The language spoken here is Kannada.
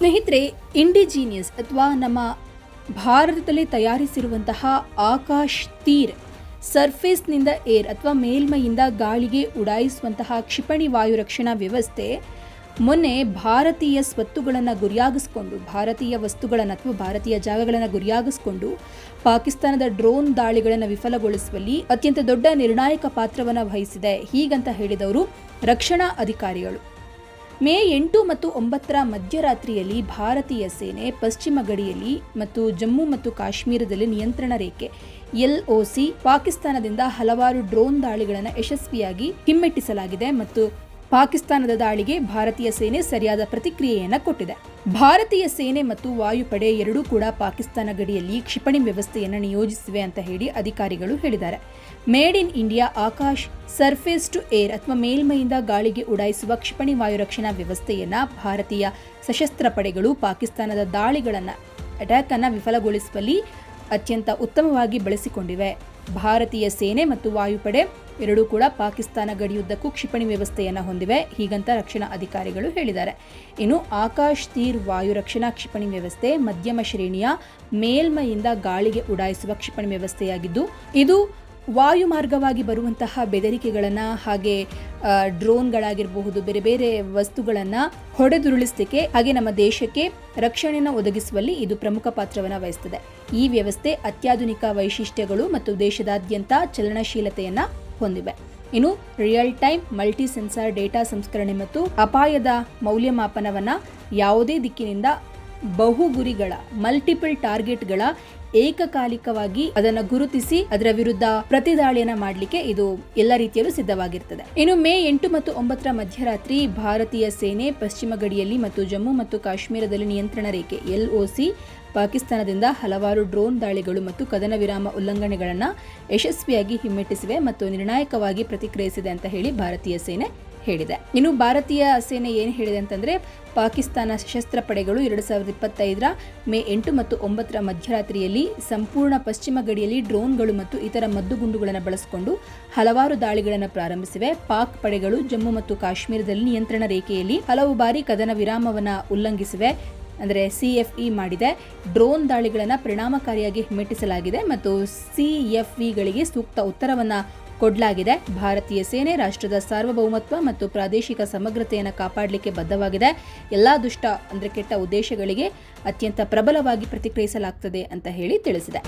ಸ್ನೇಹಿತರೆ ಇಂಡಿಜೀನಿಯಸ್ ಅಥವಾ ನಮ್ಮ ಭಾರತದಲ್ಲಿ ತಯಾರಿಸಿರುವಂತಹ ಆಕಾಶ್ ತೀರ್ ಸರ್ಫೇಸ್ನಿಂದ ಏರ್ ಅಥವಾ ಮೇಲ್ಮೈಯಿಂದ ಗಾಳಿಗೆ ಉಡಾಯಿಸುವಂತಹ ಕ್ಷಿಪಣಿ ವಾಯು ರಕ್ಷಣಾ ವ್ಯವಸ್ಥೆ ಮೊನ್ನೆ ಭಾರತೀಯ ಸ್ವತ್ತುಗಳನ್ನು ಗುರಿಯಾಗಿಸ್ಕೊಂಡು, ಭಾರತೀಯ ವಸ್ತುಗಳನ್ನು ಅಥವಾ ಭಾರತೀಯ ಜಾಗಗಳನ್ನು ಗುರಿಯಾಗಿಸ್ಕೊಂಡು ಪಾಕಿಸ್ತಾನದ ಡ್ರೋನ್ ದಾಳಿಗಳನ್ನು ವಿಫಲಗೊಳಿಸುವಲ್ಲಿ ಅತ್ಯಂತ ದೊಡ್ಡ ನಿರ್ಣಾಯಕ ಪಾತ್ರವನ್ನು ವಹಿಸಿದೆ. ಹೀಗಂತ ಹೇಳಿದವರು ರಕ್ಷಣಾ ಅಧಿಕಾರಿಗಳು. ಮೇ ಎಂಟು ಮತ್ತು ಒಂಬತ್ತರ ಮಧ್ಯರಾತ್ರಿಯಲ್ಲಿ ಭಾರತೀಯ ಸೇನೆ ಪಶ್ಚಿಮ ಗಡಿಯಲ್ಲಿ ಮತ್ತು ಜಮ್ಮು ಮತ್ತು ಕಾಶ್ಮೀರದಲ್ಲಿ ನಿಯಂತ್ರಣ ರೇಖೆ ಎಲ್ಒಸಿ ಪಾಕಿಸ್ತಾನದಿಂದ ಹಲವಾರು ಡ್ರೋನ್ ದಾಳಿಗಳನ್ನು ಯಶಸ್ವಿಯಾಗಿ ಹಿಮ್ಮೆಟ್ಟಿಸಲಾಗಿದೆ ಮತ್ತು ಪಾಕಿಸ್ತಾನದ ದಾಳಿಗೆ ಭಾರತೀಯ ಸೇನೆ ಸರಿಯಾದ ಪ್ರತಿಕ್ರಿಯೆಯನ್ನು ಕೊಟ್ಟಿದೆ. ಭಾರತೀಯ ಸೇನೆ ಮತ್ತು ವಾಯುಪಡೆ ಎರಡೂ ಕೂಡ ಪಾಕಿಸ್ತಾನ ಗಡಿಯಲ್ಲಿ ಕ್ಷಿಪಣಿ ವ್ಯವಸ್ಥೆಯನ್ನು ನಿಯೋಜಿಸಿವೆ ಅಂತ ಹೇಳಿ ಅಧಿಕಾರಿಗಳು ಹೇಳಿದ್ದಾರೆ. Made in India Akash, surface to air ಅಥವಾ ಮೇಲ್ಮೈಯಿಂದ ಗಾಳಿಗೆ ಉಡಾಯಿಸುವ ಕ್ಷಿಪಣಿ ವಾಯು ರಕ್ಷಣಾ ವ್ಯವಸ್ಥೆಯನ್ನ ಭಾರತೀಯ ಸಶಸ್ತ್ರ ಪಡೆಗಳು ಪಾಕಿಸ್ತಾನದ ದಾಳಿಗಳನ್ನು, ಅಟ್ಯಾಕ್ ಅನ್ನು ವಿಫಲಗೊಳಿಸುವಲ್ಲಿ ಅತ್ಯಂತ ಉತ್ತಮವಾಗಿ ಬಳಸಿಕೊಂಡಿವೆ. ಭಾರತೀಯ ಸೇನೆ ಮತ್ತು ವಾಯುಪಡೆ ಎರಡೂ ಕೂಡ ಪಾಕಿಸ್ತಾನ ಗಡಿಯುದ್ದಕ್ಕೂ ಕ್ಷಿಪಣಿ ವ್ಯವಸ್ಥೆಯನ್ನು ಹೊಂದಿವೆ. ಹೀಗಂತ ರಕ್ಷಣಾ ಅಧಿಕಾರಿಗಳು ಹೇಳಿದ್ದಾರೆ. ಇನ್ನು ಆಕಾಶ್ ತೀರ್ ವಾಯು ರಕ್ಷಣಾ ಕ್ಷಿಪಣಿ ವ್ಯವಸ್ಥೆ ಮಧ್ಯಮ ಶ್ರೇಣಿಯ ಮೇಲ್ಮೈಯಿಂದ ಗಾಳಿಗೆ ಉಡಾಯಿಸುವ ಕ್ಷಿಪಣಿ ವ್ಯವಸ್ಥೆಯಾಗಿದ್ದು, ಇದು ವಾಯು ಮಾರ್ಗವಾಗಿ ಬರುವಂತಹ ಬೆದರಿಕೆಗಳನ್ನು ಹಾಗೆ ಡ್ರೋನ್ಗಳಾಗಿರಬಹುದು, ಬೇರೆ ಬೇರೆ ವಸ್ತುಗಳನ್ನು ಹೊಡೆದುರುಳಿಸಲಿಕ್ಕೆ, ಹಾಗೆ ನಮ್ಮ ದೇಶಕ್ಕೆ ರಕ್ಷಣೆಯನ್ನು ಒದಗಿಸುವಲ್ಲಿ ಇದು ಪ್ರಮುಖ ಪಾತ್ರವನ್ನು ವಹಿಸುತ್ತದೆ ಈ ವ್ಯವಸ್ಥೆ ಅತ್ಯಾಧುನಿಕ ವೈಶಿಷ್ಟ್ಯಗಳು ಮತ್ತು ದೇಶದಾದ್ಯಂತ ಚಲನಶೀಲತೆಯನ್ನು ಹೊಂದಿವೆ. ಇನ್ನು real time multi sensor data ಸಂಸ್ಕರಣೆ ಮತ್ತು ಅಪಾಯದ ಮೌಲ್ಯಮಾಪನವನ್ನ ಯಾವುದೇ ದಿಕ್ಕಿನಿಂದ ಬಹು ಗುರಿಗಳ ಮಲ್ಟಿಪಲ್ ಟಾರ್ಗೆಟ್ಗಳ ಏಕಕಾಲಿಕವಾಗಿ ಅದನ್ನ ಗುರುತಿಸಿ ಅದರ ವಿರುದ್ಧ ಪ್ರತಿದಾಳಿಯನ್ನ ಮಾಡಲಿಕ್ಕೆ ಇದು ಎಲ್ಲ ರೀತಿಯಲ್ಲೂ ಸಿದ್ಧವಾಗಿರ್ತದೆ. ಇನ್ನು ಮೇ ಎಂಟು ಮತ್ತು ಒಂಬತ್ತರ ಮಧ್ಯರಾತ್ರಿ ಭಾರತೀಯ ಸೇನೆ ಪಶ್ಚಿಮ ಗಡಿಯಲ್ಲಿ ಮತ್ತು ಜಮ್ಮು ಮತ್ತು ಕಾಶ್ಮೀರದಲ್ಲಿ ನಿಯಂತ್ರಣ ರೇಖೆ ಎಲ್ಒಸಿ ಪಾಕಿಸ್ತಾನದಿಂದ ಹಲವಾರು ಡ್ರೋನ್ ದಾಳಿಗಳು ಮತ್ತು ಕದನ ವಿರಾಮ ಉಲ್ಲಂಘನೆಗಳನ್ನು ಯಶಸ್ವಿಯಾಗಿ ಹಿಮ್ಮೆಟ್ಟಿಸಿವೆ ಮತ್ತು ನಿರ್ಣಾಯಕವಾಗಿ ಪ್ರತಿಕ್ರಿಯಿಸಿದೆ ಅಂತ ಹೇಳಿ ಭಾರತೀಯ ಸೇನೆ ಹೇಳಿದೆ. ಇನ್ನು ಭಾರತೀಯ ಸೇನೆ ಏನು ಹೇಳಿದೆ ಅಂತಂದರೆ, ಪಾಕಿಸ್ತಾನ ಸಶಸ್ತ್ರ ಪಡೆಗಳು ಎರಡು ಸಾವಿರದ ಇಪ್ಪತ್ತೈದರ ಮೇ ಎಂಟು ಮತ್ತು ಒಂಬತ್ತರ ಮಧ್ಯರಾತ್ರಿಯಲ್ಲಿ ಸಂಪೂರ್ಣ ಪಶ್ಚಿಮ ಗಡಿಯಲ್ಲಿ ಡ್ರೋನ್ಗಳು ಮತ್ತು ಇತರ ಮದ್ದುಗುಂಡುಗಳನ್ನು ಬಳಸಿಕೊಂಡು ಹಲವಾರು ದಾಳಿಗಳನ್ನು ಪ್ರಾರಂಭಿಸಿವೆ. ಪಾಕ್ ಪಡೆಗಳು ಜಮ್ಮು ಮತ್ತು ಕಾಶ್ಮೀರದಲ್ಲಿ ನಿಯಂತ್ರಣ ರೇಖೆಯಲ್ಲಿ ಹಲವು ಬಾರಿ ಕದನ ವಿರಾಮವನ್ನು ಉಲ್ಲಂಘಿಸಿವೆ. ಅಂದರೆ ಸಿಎಫ್ಇ ಮಾಡಿದೆ. ಡ್ರೋನ್ ದಾಳಿಗಳನ್ನು ಪರಿಣಾಮಕಾರಿಯಾಗಿ ಹಿಮ್ಮೆಟ್ಟಿಸಲಾಗಿದೆ ಮತ್ತು ಸಿಎಫ್ಇಗಳಿಗೆ ಸೂಕ್ತ ಉತ್ತರವನ್ನು ಕೊಡಲಾಗಿದೆ. ಭಾರತೀಯ ಸೇನೆ ರಾಷ್ಟ್ರದ ಸಾರ್ವಭೌಮತ್ವ ಮತ್ತು ಪ್ರಾದೇಶಿಕ ಸಮಗ್ರತೆಯನ್ನು ಕಾಪಾಡಲಿಕ್ಕೆ ಬದ್ಧವಾಗಿದೆ. ಎಲ್ಲ ದುಷ್ಟ ಅಂದರೆ ಕೆಟ್ಟ ಉದ್ದೇಶಗಳಿಗೆ ಅತ್ಯಂತ ಪ್ರಬಲವಾಗಿ ಪ್ರತಿಕ್ರಿಯಿಸಲಾಗ್ತದೆ ಅಂತ ಹೇಳಿ ತಿಳಿಸಿದೆ.